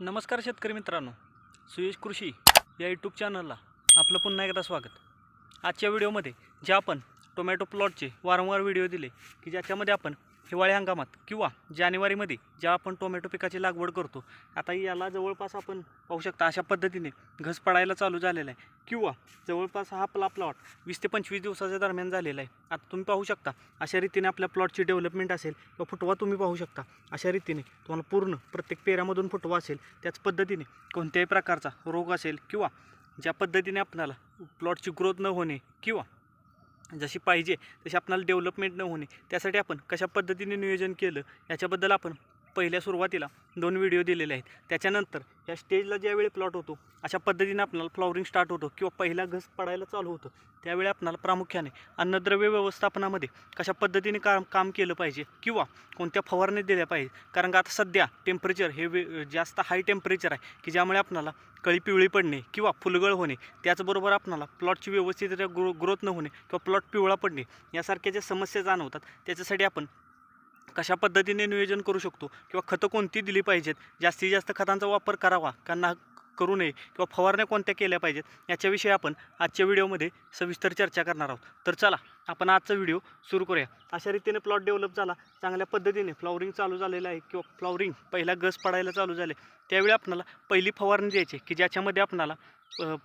नमस्कार शेतकरी मित्रांनो सुयश कृषी या यूट्यूब चॅनलला आपलं पुन्हा एकदा स्वागत. आजच्या व्हिडिओमध्ये जे आपण टोमॅटो प्लॉटचे वारंवार व्हिडिओ दिले की ज्याच्यामध्ये आपण हिवाळी हंगामात किंवा जानेवारीमध्ये ज्या आपण टोमॅटो पिकाची लागवड करतो आता याला जवळपास आपण पाहू शकता अशा पद्धतीने घस पडायला चालू झालेला आहे. किंवा जवळपास हा आपला प्लॉट वीस ते पंचवीस दिवसाच्या दरम्यान झालेला आहे. आता तुम्ही पाहू शकता अशा रीतीने आपल्या प्लॉटची डेव्हलपमेंट असेल किंवा फुटवा तुम्ही पाहू शकता अशा रीतीने तुम्हाला पूर्ण प्रत्येक पेऱ्यामधून फुटवा असेल त्याच पद्धतीने कोणत्याही प्रकारचा रोग असेल किंवा ज्या पद्धतीने आपणाला प्लॉटची ग्रोथ न होणे किंवा जशी पाहिजे तशी आपणाला डेव्हलपमेंट न होणे त्यासाठी आपण कशा पद्धतीने नियोजन केलं याच्याबद्दल आपण पहिल्या सुरुवातीला दोन व्हिडिओ दिलेले आहेत. त्याच्यानंतर या स्टेजला ज्यावेळी प्लॉट होतो अशा पद्धतीने आपल्याला फ्लॉवरिंग स्टार्ट होतो किंवा पहिला घस पडायला चालू होतं त्यावेळी आपल्याला प्रामुख्याने अन्नद्रव्य व्यवस्थापनामध्ये कशा पद्धतीने काम काम केलं पाहिजे किंवा कोणत्या फवारणी दिल्या पाहिजे. कारण का आता सध्या टेम्परेचर हे वे जास्त हाय टेम्परेचर आहे की ज्यामुळे आपणाला कळी पिवळी पडणे किंवा फुलगळ होणे त्याचबरोबर आपणाला प्लॉटची व्यवस्थितरित्या ग्रो ग्रोथ न होणे किंवा प्लॉट पिवळा पडणे यासारख्या ज्या समस्या जाणवतात त्याच्यासाठी आपण कशा पद्धतीने नियोजन करू शकतो? किंवा खतं कोणती दिली पाहिजेत? जास्तीत जास्त खतांचा वापर करावा का ना करू नये? किंवा फवारण्या कोणत्या केल्या पाहिजेत? याच्याविषयी आपण आजच्या व्हिडिओमध्ये सविस्तर चर्चा करणार आहोत. तर चला आपण आजचा व्हिडिओ सुरू करूया. अशा रीतीने प्लॉट डेव्हलप झाला. चांगल्या पद्धतीने फ्लॉवरिंग चालू झालेलं आहे किंवा फ्लॉवरिंग पहिला गस पडायला चालू झाले. त्यावेळी आपणाला पहिली फवारणी द्यायची की ज्याच्यामध्ये आपणाला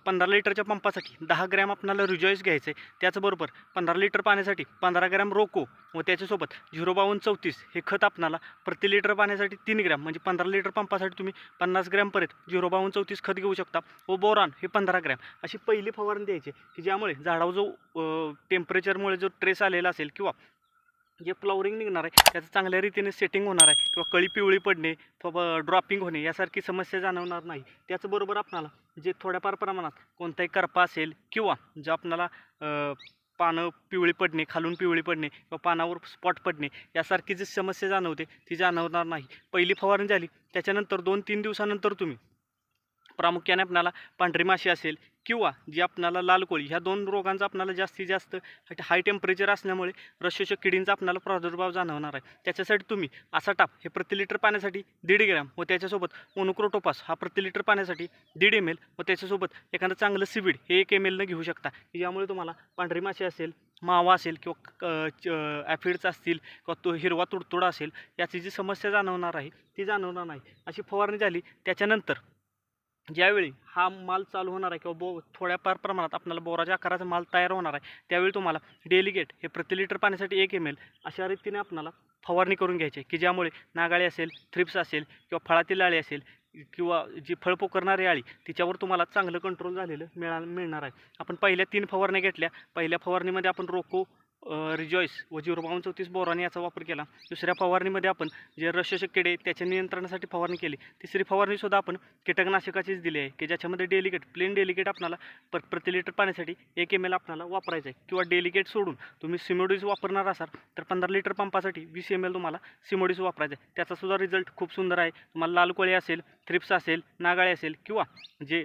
पंधरा लिटरच्या पंपासाठी दहा ग्रॅम आपणाला रिजॉईस घ्यायचं आहे. त्याचबरोबर पंधरा लिटर पाण्यासाठी पंधरा ग्रॅम रोको व त्याच्यासोबत झिरो बावन्न चौतीस हे खत आपणाला प्रति लिटर पाण्यासाठी तीन ग्रॅम म्हणजे पंधरा लिटर पंपासाठी तुम्ही पन्नास ग्रॅमपर्यंत झिरो बावन्न चौतीस खत घेऊ शकता व बोरान हे पंधरा ग्रॅम. अशी पहिली फवारणी द्यायची की ज्यामुळे झाडावर जो टेम्परेचरमुळे जो ट्रेस आलेला असेल किंवा जे फ्लॉवरिंग निघणार आहे त्याचं चांगल्या रीतीने सेटिंग होणार आहे. किंवा कळी पिवळी पडणे ड्रॉपिंग होणे यासारखी समस्या जाणवणार नाही. त्याचबरोबर आपणाला जे थोड्याफार प्रमाणात कोणताही करपा असेल किंवा जे आपणाला पानं पिवळी पडणे खालून पिवळी पडणे किंवा पानावर स्पॉट पडणे यासारखी जी समस्या जाणवते ती जाणवणार नाही. पहिली फवारणी झाली त्याच्यानंतर दोन तीन दिवसानंतर तुम्ही प्रामुख्याने आपणाला पांढरी माशी असेल किंवा जी आपणाला लाल कोळी ह्या दोन रोगांचा आपणाला जास्तीत जास्त हाय टेम्परेचर असल्यामुळे रशोषक किडींचा आपणाला प्रादुर्भाव जाणवणार आहे. त्याच्यासाठी तुम्ही असा टाप हे प्रति लिटर पाण्यासाठी दीड ग्रॅम व त्याच्यासोबत मोनोक्रोटोपास हा प्रति लिटर पाण्यासाठी दीड एम एल व त्याच्यासोबत एखादं चांगलं सिविड हे एक एम एलनं घेऊ शकता. यामुळे तुम्हाला पांढरी माशी असेल मावा असेल किंवा ॲफिड्स असतील किंवा तो हिरवा तुडतुडा असेल याची जी समस्या जाणवणार आहे ती जाणवणार नाही. अशी फवारणी झाली त्याच्यानंतर ज्यावेळी हा माल चालू होणार आहे किंवा बो थोड्याफार प्रमाणात आपल्याला बोराच्या आकाराचा माल तयार होणार आहे त्यावेळी तुम्हाला डेलिगेट हे प्रति लिटर पाण्यासाठी एक एम एल अशा रीतीने आपल्याला फवारणी करून घ्यायची आहे की ज्यामुळे नागाळी असेल थ्रिप्स असेल किंवा फळातील आळी असेल किंवा जी फळपो करणारी आळी तिच्यावर तुम्हाला चांगलं कंट्रोल झालेलं मिळा मिळणार आहे. आपण पहिल्या तीन फवारण्या घेतल्या पहिल्या फवारणीमध्ये आपण रोको रिजॉईस व झिरो बावन्न चौतीस बोराने याचा वापर केला. दुसऱ्या फवारणीमध्ये आपण जे रशोषक किडे त्याच्या नियंत्रणासाठी फवारणी केली. तिसरी फवारणीसुद्धा आपण कीटकनाशकाचीच दिली आहे की ज्याच्यामध्ये डेलिकेट प्लेन डेलिकेट आपल्याला प्र प्रति लिटर पाण्यासाठी एक एम एल आपणाला वापरायचं आहे. किंवा डेलिकेट सोडून तुम्ही सिमोडीज वापरणार असाल तर पंधरा लिटर पंपासाठी वीस एम एल तुम्हाला सिमोडीज वापरायचं आहे. त्याचासुद्धा रिझल्ट खूप सुंदर आहे. तुम्हाला लाल कोळी असेल थ्रिप्स असेल नागाळे असेल किंवा जे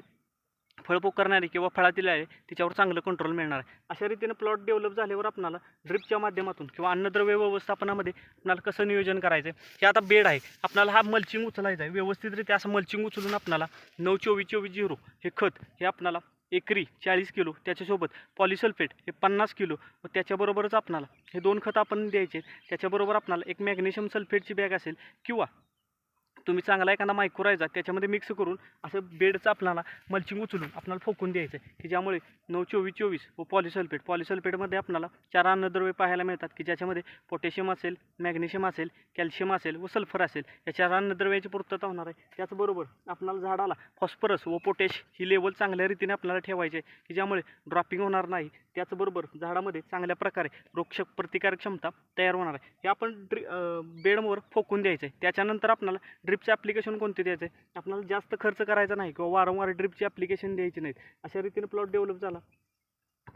फळपोक करणारी किंवा फळातील आहे तिच्यावर चांगलं कंट्रोल मिळणार आहे. अशा रीतीनं प्लॉट डेव्हलप झाल्यावर आपणाला ड्रिपच्या माध्यमातून किंवा अन्नद्रव्य व्यवस्थापनामध्ये आपणाला कसं नियोजन करायचं आहे हे आता बेड आहे. आपणाला हा मल्चिंग उचलायचा आहे. व्यवस्थितरित्या असं मल्चिंग उचलून आपणाला नऊ चोवीस चोवीस झिरो हे खत हे आपणाला एकरी चाळीस किलो त्याच्यासोबत पॉलिसल्फेट हे पन्नास किलो व त्याच्याबरोबरच आपणाला हे दोन खतं आपण द्यायचे त्याच्याबरोबर आपणाला एक मॅग्नेशियम सल्फेटची बॅग असेल किंवा तुम्ही चांगला एखादा मायक्रोरायझा त्याच्यामध्ये मिक्स करून असं बेडचं आपल्याला मल्चिंग उचलून आपल्याला फोकून द्यायचं आहे की ज्यामुळे नऊ चोवीस चोवीस व पॉलिसल्फेट पॉलिसल्फेटमध्ये आपल्याला चार अन्नद्रव्ये पाहायला मिळतात की ज्याच्यामध्ये पोटॅशियम असेल मॅग्नेशियम असेल कॅल्शियम असेल व सल्फर असेल. या चार अन्नद्रव्याची पूर्तता होणार आहे. त्याचबरोबर आपल्याला झाडाला फॉस्फरस व पोटॅश ही लेवल चांगल्या रीतीने आपल्याला ठेवायची आहे की ज्यामुळे ड्रॉपिंग होणार नाही. त्याचबरोबर झाडामध्ये चांगल्या प्रकारे रोगशक प्रतिकारक क्षमता तयार होणार आहे. हे आपण ड्रि बेडवर फोकून द्यायचं आहे त्याच्यानंतर आपल्याला ड्रिपचे ॲप्लिकेशन कोणते द्यायचे? आहे आपल्याला जास्त खर्च करायचा नाही किंवा वारंवार ड्रिपची ॲप्लिकेशन द्यायची नाहीत. अशा रीतीने प्लॉट डेव्हलप झाला.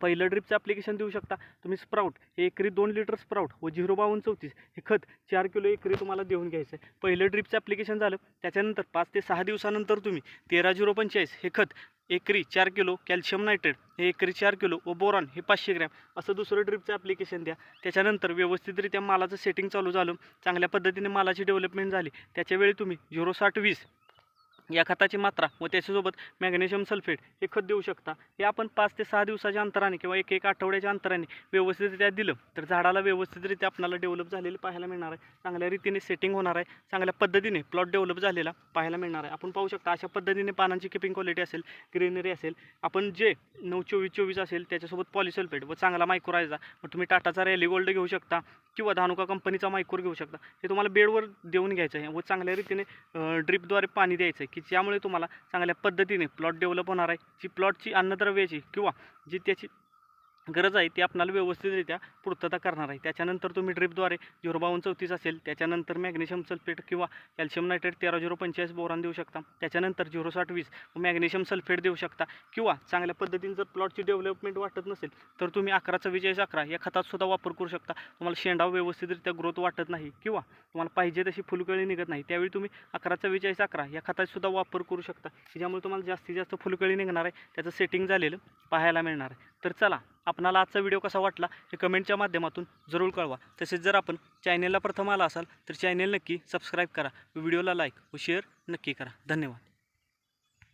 पहिलं ड्रिपचं ॲप्लिकेशन देऊ शकता. तुम्ही स्प्राऊट हे एकरी दोन लिटर स्प्राऊट व झिरो बावन्न चौतीस हे खत चार किलो एकरी तुम्हाला देऊन घ्यायचं आहे पहिलं ड्रिपचं ॲप्लिकेशन झालं. त्याच्यानंतर पाच ते सहा दिवसानंतर तुम्ही तेरा झिरो पंचेचाळीस हे खत एकरी चार किलो कॅल्शियम नायट्रेट हे एकरी चार किलो व बोरॉन हे पाचशे ग्रॅम. असं दुसरं ड्रिपचं ॲप्लिकेशन द्या. त्याच्यानंतर व्यवस्थितरित्या मालाचं सेटिंग चालू झालं. चांगल्या पद्धतीने मालाची डेव्हलपमेंट झाली. त्याच्यावेळी तुम्ही झिरो साठ वीस या खताची मात्रा व त्याच्यासोबत मॅग्नेशियम सल्फेट हे खत देऊ शकता. हे आपण पाच ते सहा दिवसाच्या अंतराने किंवा एक एक आठवड्याच्या अंतराने व्यवस्थितरित्या दिलं तर झाडाला व्यवस्थितरित्या आपल्याला डेव्हलप झालेलं पाहायला मिळणार आहे. चांगल्या रीतीने सेटिंग होणार आहे. चांगल्या पद्धतीने प्लॉट डेव्हलप झालेला पाहायला मिळणार आहे. आपण पाहू शकता अशा पद्धतीने पानांची किपिंग क्वालिटी असेल ग्रीनरी असेल. आपण जे नऊ चोवीस चोवीस असेल त्याच्यासोबत पॉलिसल्फेट व चांगला मायक्रोरायझा मग तुम्ही टाटाचा रॅली गोल्ड घेऊ शकता किंवा धानुका कंपनीचा मायक्रोर घेऊ शकता. हे तुम्हाला बेडवर देऊन घ्यायचं आहे व चांगल्या रीतीने ड्रिपद्वारे पाणी द्यायचं आहे की ज्यामुळे तुम्हाला चांगल्या पद्धतीने प्लॉट डेव्हलप होणार आहे. जी प्लॉटची अन्नद्रव्याची किंवा जी त्याची गरज आहे ती आपणाला व्यवस्थितरित्या पूर्तता करणार आहे. त्याच्यानंतर तुम्ही ड्रिपद्वारे झिरो बावन्न चौतीस असेल त्याच्यानंतर मॅग्नेशियम सल्फेट किंवा कॅल्शियम नायट्रेट तेरा झिरो पंचेचाळीस बोरान देऊ शकता. त्याच्यानंतर झिरो साठ वीस मॅग्नेशियम सल्फेट देऊ शकता. किंवा चांगल्या पद्धतीने जर प्लॉटची डेव्हलपमेंट वाटत नसेल तर तुम्ही अकरा चव्वेचाळीस अकरा या खतात सुद्धा वापर करू शकता. तुम्हाला शेंडा व्यवस्थितरित्या ग्रोथ वाटत नाही किंवा तुम्हाला पाहिजे तशी फुलकळी निघत नाही. त्यावेळी तुम्ही अकरा चव्वेचाळीस अकरा या खतातसुद्धा वापर करू शकता. ज्यामुळे तुम्हाला जास्तीत जास्त फुलकळी निघणार आहे त्याचं सेटिंग झालेलं पाहायला मिळणार आहे. तर चला आपणाला आजचा व्हिडिओ कसा वाटला हे कमेंटच्या माध्यमातून जरूर कळवा. तसेच जर आपण चॅनेलला प्रथम आला असाल तर चॅनेल नक्की सबस्क्राईब करा. व्हिडिओला लाईक व शेअर नक्की करा. धन्यवाद.